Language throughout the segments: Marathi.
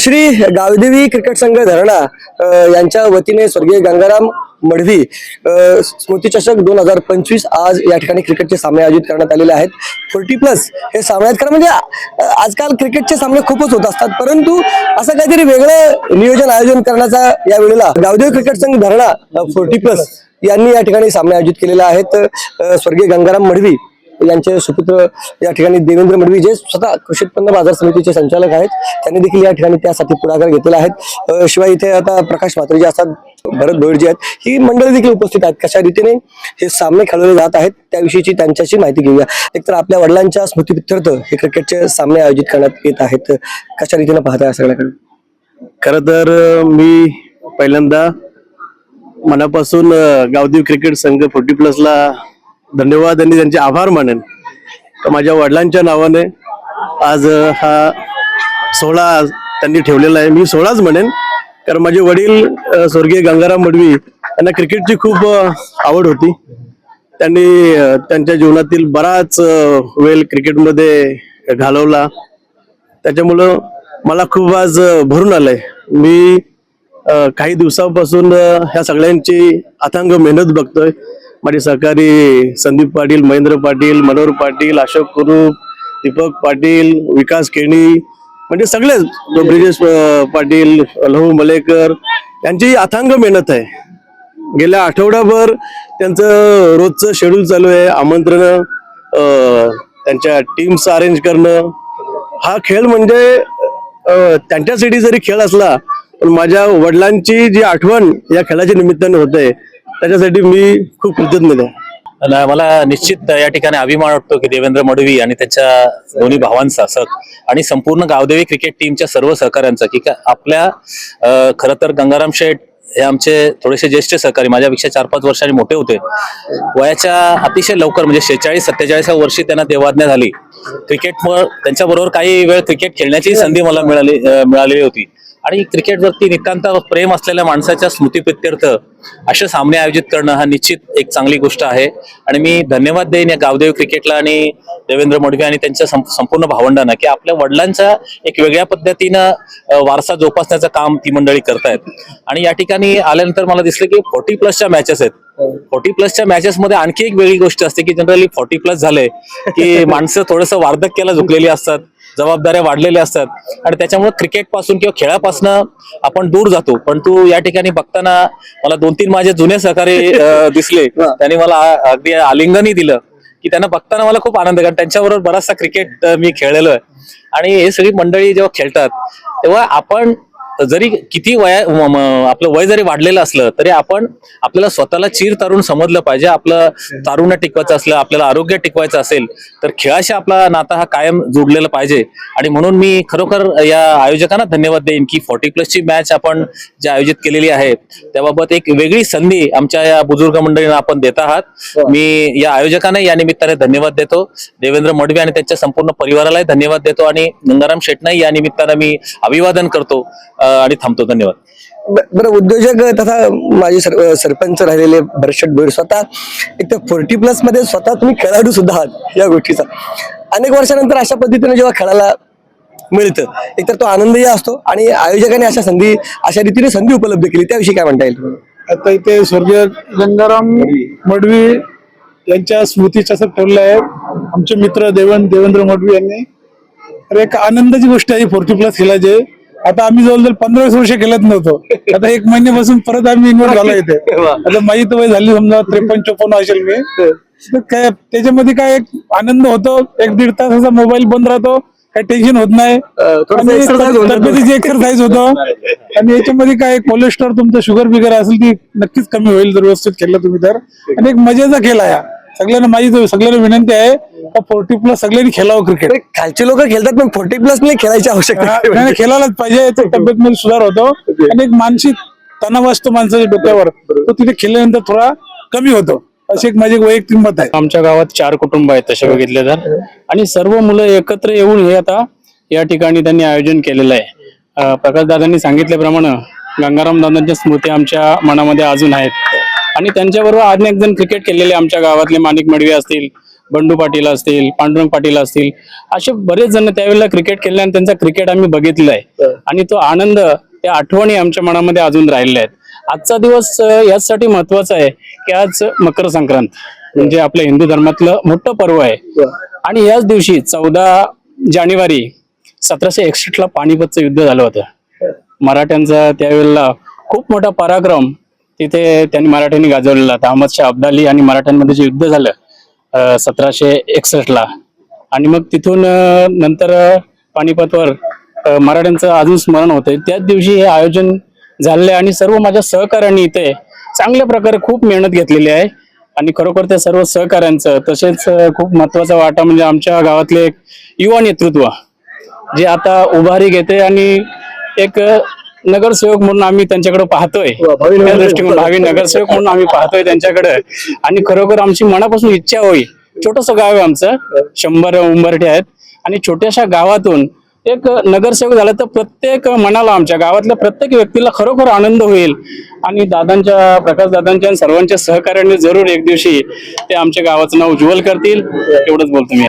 श्री गावदेवी क्रिकेट संघ धरणा यांच्या वतीने स्वर्गीय गंगाराम मडवी स्मृतीचषक दोन हजार पंचवीस आज या ठिकाणी क्रिकेटचे सामने आयोजित करण्यात आलेले आहेत. फोर्टी प्लस हे सामने आहेत. कारण म्हणजे आजकाल क्रिकेटचे सामने खूपच होत असतात. परंतु असं काहीतरी वेगळं नियोजन आयोजन करण्याचा या वेळेला गावदेवी क्रिकेट संघ धरणा फोर्टी प्लस यांनी या ठिकाणी सामने आयोजित केलेले आहेत. स्वर्गीय गंगाराम मडवी. यांचे सुपुत्र या ठिकाणी देवेंद्र मडवी जे स्वतः कृषी उत्पन्न बाजार समितीचे संचालक आहेत त्यांनी देखील या ठिकाणी त्यासाठी पुढाकार घेतलेला आहे. शिवाय इथे आता प्रकाश म्हात्रे जे असतात भरत भोईर जे आहेत ही मंडळी देखील उपस्थित आहेत. कशा रीतीने हे सामने खेळवले जात आहेत त्याविषयीची त्यांच्याशी माहिती घेऊया. एकतर आपल्या वडिलांच्या स्मृतीप्रित्यर्थ हे क्रिकेटचे सामने आयोजित करण्यात येत आहेत. कशा रीतीने पाहताय या सगळ्याकडे? खर तर मी पहिल्यांदा मनापासून गावदेव क्रिकेट संघ फोर्टी प्लसला धन्यवाद आणि त्यांचे आभार मानेन. तर माझ्या वडिलांच्या नावाने आज हा सोहळा त्यांनी ठेवलेला आहे. मी सोहळाच म्हणेन कारण माझे वडील स्वर्गीय गंगाराम मडवी यांना क्रिकेटची खूप आवड होती. त्यांनी त्यांच्या जीवनातील बराच वेळ क्रिकेटमध्ये घालवला. त्याच्यामुळं मला खूप आज भरून आलंय. मी काही दिवसापासून ह्या सगळ्यांची अथांग मेहनत बघतोय. माझे सहकारी संदीप पाटील महेंद्र पाटील मनोहर पाटील अशोक कुरूप दीपक पाटील विकास केणी म्हणजे सगळेच ब्रिजेश पाटील लहू मलेकर यांची अथांग मेहनत आहे. गेल्या आठवडाभर त्यांचं रोजचं शेड्यूल चालू आहे आमंत्रण त्यांच्या टीम्स अरेंज करणं. हा खेळ म्हणजे त्यांच्यासाठी जरी खेळ असला पण माझ्या वडिलांची जी आठवण या खेळाच्या निमित्ताने होते त्याच्यासाठी मी खूप कृतज्ञ आहे. आणि मला निश्चित या ठिकाणी अभिमान वाटतो की देवेंद्र मडवी आणि त्यांच्या दोन्ही भावांचा सह आणि संपूर्ण गावदेवी क्रिकेट टीमच्या सर्व सहकाऱ्यांचा की आपल्या खर खरं तर गंगाराम शेठ हे आमचे थोडेसे ज्येष्ठ सहकारी माझ्यापेक्षा चार पाच वर्षांनी मोठे होते. वयाच्या अतिशय लवकर म्हणजे शेहेचाळीस सत्तेचाळीसा वर्षी त्यांना देवाज्ञा झाली. क्रिकेट त्यांच्याबरोबर काही वेळ क्रिकेट खेळण्याची संधी मला मिळाली मिळालेली होती. आणि क्रिकेटवरती नितांत प्रेम असलेल्या माणसाच्या स्मृतीप्रित्यर्थ असे सामने आयोजित करणं हा निश्चित एक चांगली गोष्ट आहे. आणि मी धन्यवाद देईन या गावदेव क्रिकेटला आणि देवेंद्र मोडवे आणि त्यांच्या संपूर्ण भावंडांना की आपल्या वडिलांच्या एक वेगळ्या पद्धतीनं वारसा जोपासण्याचं काम ती मंडळी करतायत. आणि या ठिकाणी आल्यानंतर मला दिसलं की फोर्टी प्लसच्या मॅचेस आहेत. फोर्टी प्लसच्या मॅचेस मध्ये आणखी एक वेगळी गोष्ट असते की जनरली फोर्टी प्लस झाले की माणसं थोडंसं वार्धक्याला झुकलेली असतात. जबाबदाऱ्या वाढलेल्या असतात. आणि त्याच्यामुळे क्रिकेटपासून किंवा खेळापासून आपण दूर जातो. पण तू या ठिकाणी बघताना मला दोन तीन माझे जुने सहकारी दिसले. त्यांनी मला अगदी आलिंगनही दिलं. की त्यांना बघताना मला खूप आनंद कारण त्यांच्याबरोबर बराचसा क्रिकेट मी खेळलेलो आहे. आणि हे सगळी मंडळी जेव्हा खेळतात तेव्हा आपण जरी किती वया आपलं वय जरी वाढलेलं असलं तरी आपण आपल्याला स्वतःला चिर तरुण समजलं पाहिजे. आपलं तारुण्य टिकवायचं असलं आपल्याला आरोग्य टिकवायचं असेल तर खेळाशी आपला नाता हा कायम जोडलेला पाहिजे. आणि म्हणून मी खरोखर या आयोजकांना धन्यवाद देईन की फोर्टी प्लसची मॅच आपण जी आयोजित केलेली आहे त्याबाबत एक वेगळी संधी आमच्या या बुजुर्ग मंडळींना आपण देत आहात. मी या आयोजकांना या निमित्ताने धन्यवाद देतो. देवेंद्र मडवे आणि त्यांच्या संपूर्ण परिवारालाही धन्यवाद देतो. आणि गंगाराम शेटनाही या निमित्तानं मी अभिवादन करतो. आणि थांबतो. धन्यवाद. बरं उद्योजक तथा माझे सर सरपंच राहिलेले भरशट भोईर स्वतः एक तर फोर्टी प्लसमध्ये स्वतः तुम्ही खेळाडू सुद्धा आहात या गोष्टीचा. अनेक वर्षानंतर अशा पद्धतीने जेव्हा खेळायला मिळतं एकतर तो आनंदही असतो आणि आयोजकांनी अशा संधी अशा रीतीने संधी उपलब्ध केली. त्याविषयी काय म्हणता येईल? आता इथे स्वर्गीय गंगाराम मडवी यांच्या स्मृतीचं असं ठेवलं आहे. आमचे मित्र देवन देवेंद्र मडवी यांनी. तर एक आनंदाची गोष्ट आहे फोर्टी प्लस खेळायचे. आता आम्ही जवळजवळ पंधरा वीस वर्ष खेळत नव्हतो. आता एक महिन्यापासून परत आम्ही इन्व्हॉल्व झालो इथे. आता माझी तर वय झाली समजा त्रेपन्न चोपन्न असेल मी. तर काय त्याच्यामध्ये काय एक आनंद होतो एक दीड तासाचा मोबाईल बंद राहतो काही टेन्शन होत नाही. तब्येतीची एक्सरसाइज होतो. आणि याच्यामध्ये काय कोलेस्ट्रॉल तुमचं शुगर बिगर असेल ती नक्कीच कमी होईल जर व्यवस्थित खेळलं तुम्ही तर. आणि एक मजेचा खेळ आहे. सगळ्यांना माझी सगळ्यांना विनंती आहे फोर्टी प्लस सगळ्यांनी खेळावं क्रिकेट खालचे लोक खेळतात पण फोर्टी प्लस नाही खेळायची आवश्यकता नाही, नाही, खेळायलाच पाहिजे तब्येतमध्ये सुधार होतो. आणि एक मानसिक तणाव असतो माणसाच्या डोक्यावर. तो तिथे खेळल्यानंतर थोडा कमी होतो. अशी एक माझी वैयक्तिक मत आहे. आमच्या गावात चार कुटुंब आहेत तसे बघितले तर. आणि सर्व मुलं एकत्र येऊन हे आता या ठिकाणी त्यांनी आयोजन केलेलं आहे. अं, प्रकाशदादांनी सांगितल्याप्रमाणे गंगाराम दादांच्या स्मृती आमच्या मनामध्ये अजून आहेत. आणि त्यांच्याबरोबर अनेक जण क्रिकेट खेळलेले आमच्या गावातले माणिक मडवी असतील बंडू पाटील असतील पांडुरंग पाटील असतील असे बरेच जण त्यावेळेला क्रिकेट खेळले आणि त्यांचा क्रिकेट आम्ही बघितलाय. आहे आणि तो आनंद त्या आठवणी आमच्या मनामध्ये अजून राहिल्या आहेत. आजचा दिवस याचसाठी महत्त्वाचा आहे की आज मकर संक्रांत म्हणजे आपल्या हिंदू धर्मातलं मोठं पर्व आहे. आणि याच दिवशी चौदा जानेवारी सतराशे एकसष्ट ला पानिपतचं युद्ध झालं होतं. मराठ्यांचा त्यावेळेला खूप मोठा पराक्रम तिथे त्यांनी मराठ्यांनी गाजवलेला होता. अहमद शाह अब्दाली आणि मराठ्यांमध्ये जे युद्ध झालं सतराशे एकसष्ट ला आणि मग तिथून नंतर पानिपतवर मराठ्यांचं अजून स्मरण होते. त्याच दिवशी हे आयोजन झालेलं आहे आणि सर्व माझ्या सहकाऱ्यांनी इथे चांगल्या प्रकारे खूप मेहनत घेतलेली आहे. आणि खरोखर त्या सर्व सहकाऱ्यांचं तसेच खूप महत्त्वाचा वाटा म्हणजे आमच्या गावातले एक युवा नेतृत्व जे आता उभारी घेते आणि एक नगरसेवक म्हणून आम्ही त्यांच्याकडे पाहतोय. भावी त्या. दृष्टिकोन भावी नगरसेवक म्हणून आम्ही पाहतोय त्यांच्याकडे. आणि खरोखर आमची मनापासून इच्छा होई छोटस गाव आहे आमचं. शंभर उंबरठे आहेत. आणि छोट्याशा गावातून एक नगरसेवक झाला तर प्रत्येक मनाला आमच्या गावातल्या प्रत्येक व्यक्तीला खरोखर आनंद होईल. आणि दादांच्या प्रकाश दादांच्या आणि सर्वांच्या सहकार्याने जरूर एक दिवशी ते आमच्या गावाचं नाव उज्ज्वल करतील. एवढंच बोलतो मी.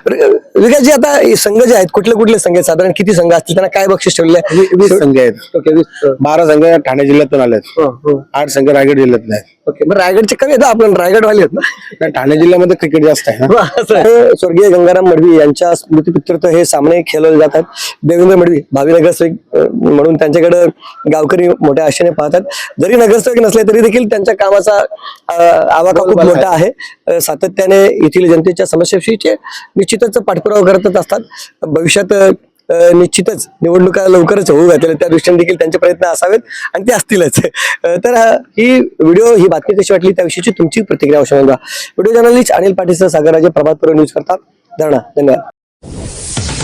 विकासजी आता हे संघ जे आहेत कुठले कुठले संघ आहेत? साधारण किती संघ असतील? त्यांना काय बक्षीस ठेवले वीस संघ आहेत. बारा संघ ठाणे जिल्ह्यातून आलेत. हो, हो. आठ संघ रायगड जिल्ह्यातून आहेत. ओके मग रायगडचे कमी ना आपण रायगडवाले आहेत ना? ठाणे जिल्ह्यामध्ये क्रिकेट जास्त आहे ना स्वर्गीय गंगाराम मडवी यांच्या स्मृतीपित्यर्थ हे सामने खेळवले जातात देवेंद्र मडवी भावी नगरसेवक अं, म्हणून त्यांच्याकडे गावकरी मोठ्या आशेने पाहतात. जरी नगरसेवक नसले तरी देखील त्यांच्या कामाचा अं, आवाका खूप मोठा आहे. अं, सातत्याने येथील जनतेच्या समस्याविषयी ते निश्चितच पाठपुरावा करतच असतात. भविष्यात अं, निश्चितच निवडणुका लवकरच होऊ घातलेल्या त्या दृष्टीने देखील त्यांचे प्रयत्न असावेत आणि ते असतीलच. तर ही व्हिडिओ ही बातमी कशी वाटली त्याविषयीची तुमची प्रतिक्रिया अवश्य नोंदवा. Video journalist Anil Patil Sagarraje Prabhatpur news करतात धरणा. धन्यवाद.